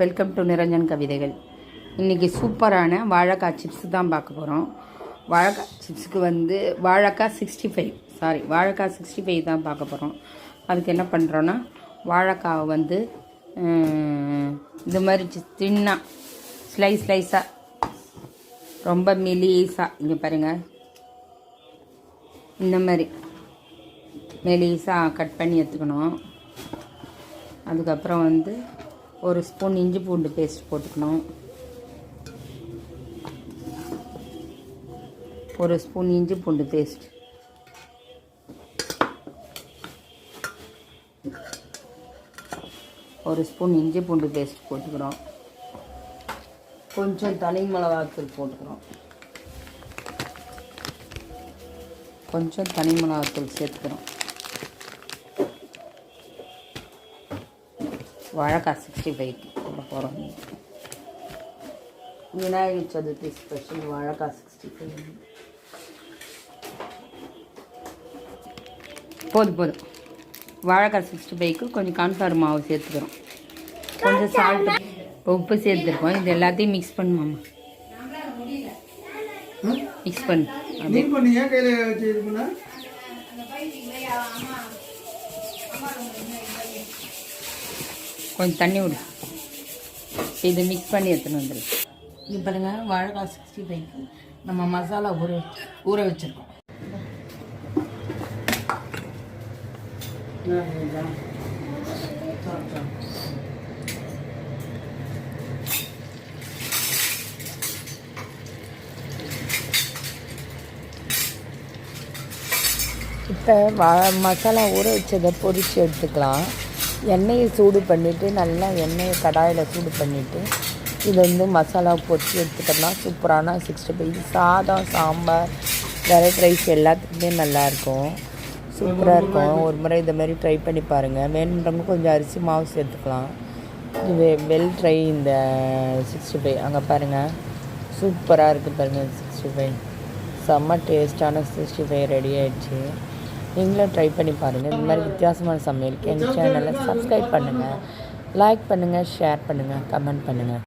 Welcome to Niranjan கவிதைகள். இன்றைக்கி சூப்பரான வாழைக்காய் சிப்ஸ் தான் பார்க்க போகிறோம் வாழைக்காய் சிப்ஸுக்கு வந்து வாழைக்காய் சிக்ஸ்டி ஃபைவ் சாரி வாழைக்காய் சிக்ஸ்டி ஃபைவ் தான் பார்க்க போகிறோம் அதுக்கு என்ன பண்ணுறோன்னா வாழைக்காவை வந்து இந்த இது மாதிரி தின்னா ஸ்லைஸ் ஸ்லைஸாக ரொம்ப மெலிசாக இங்கே பாருங்கள் இந்த மாதிரி மெலிசாக கட் பண்ணி எடுத்துக்கணும். அதுக்கப்புறம் வந்து ஒரு ஸ்பூன் இஞ்சி பூண்டு பேஸ்ட் போட்டுக்கணும். ஒரு ஸ்பூன் இஞ்சி பூண்டு பேஸ்ட். ஒரு ஸ்பூன் இஞ்சி பூண்டு பேஸ்ட் போட்டுக்கிறோம். கொஞ்சம் தனி மிளகாத்தூள் போட்டுக்கிறோம். கொஞ்சம் தனி மிளகாத்தூள் சேர்த்துக்கிறோம். வாழைக்காய் சிக்ஸ்டி ஃபைவ்க்கு போட போகிறோம் விநாயகர் சதுர்த்தி ஸ்பெஷல் வாழைக்காய் சிக்ஸ்டி ஃபைவ். போதும் போதும் வாழைக்காய் சிக்ஸ்டி ஃபைவ்க்கு கொஞ்சம் கான்ஃப்ளவர் மாவு சேர்த்துக்கிறோம். கொஞ்சம் சால்ட் உப்பு சேர்த்துருக்கோம். இது எல்லாத்தையும் மிக்ஸ் பண்ணுமாம்மா மிக்ஸ் பண்ணு. அப்படியே மீன் பண்ணி ஏன் கையில வச்சு இது பண்ண கொஞ்சம் தண்ணி விடு. இது மிக்ஸ் பண்ணி எடுத்துன்னு வந்துடு இது பாருங்க வாழைக்காய் சிக்ஸ்டி ஃபைவ்க்கு நம்ம மசாலா ஊற ஊற வச்சுருக்கோம். இப்போ வா மசாலா ஊற வச்சதை பொரித்து எடுத்துக்கலாம். எண்ணெயை சூடு பண்ணிவிட்டு நல்லா எண்ணெயை கடாயில் சூடு பண்ணிவிட்டு இது வந்து மசாலா போட்டு எடுத்துக்கிட்டோம்னா சூப்பரான சிக்ஸ்டி ஃபைவ் சாதம் சாம்பார் வெரைட் ரைஸ் எல்லாத்துக்குமே நல்லாயிருக்கும் சூப்பராக இருக்கும். ஒரு முறை இந்த மாதிரி ட்ரை பண்ணி பாருங்கள் வேணுன்றவங்க கொஞ்சம் அரிசி மாவு சேர்த்துக்கலாம். இது வெல் ட்ரை இந்த சிக்ஸ்டி ஃபைவ். அங்கே பாருங்கள் சூப்பராக இருக்குது பாருங்கள் சிக்ஸ்டி ஃபைவ். செம்ம டேஸ்ட்டான சிக்ஸ்டி ஃபைவ் ரெடி ஆகிடுச்சு நீங்களும் ட்ரை பண்ணி பாருங்கள் இந்த மாதிரி வித்தியாசமான சமையலுக்கு என் சேனலை சப்ஸ்கிரைப் பண்ணுங்கள் லைக் பண்ணுங்கள் ஷேர் பண்ணுங்கள் கமெண்ட் பண்ணுங்கள்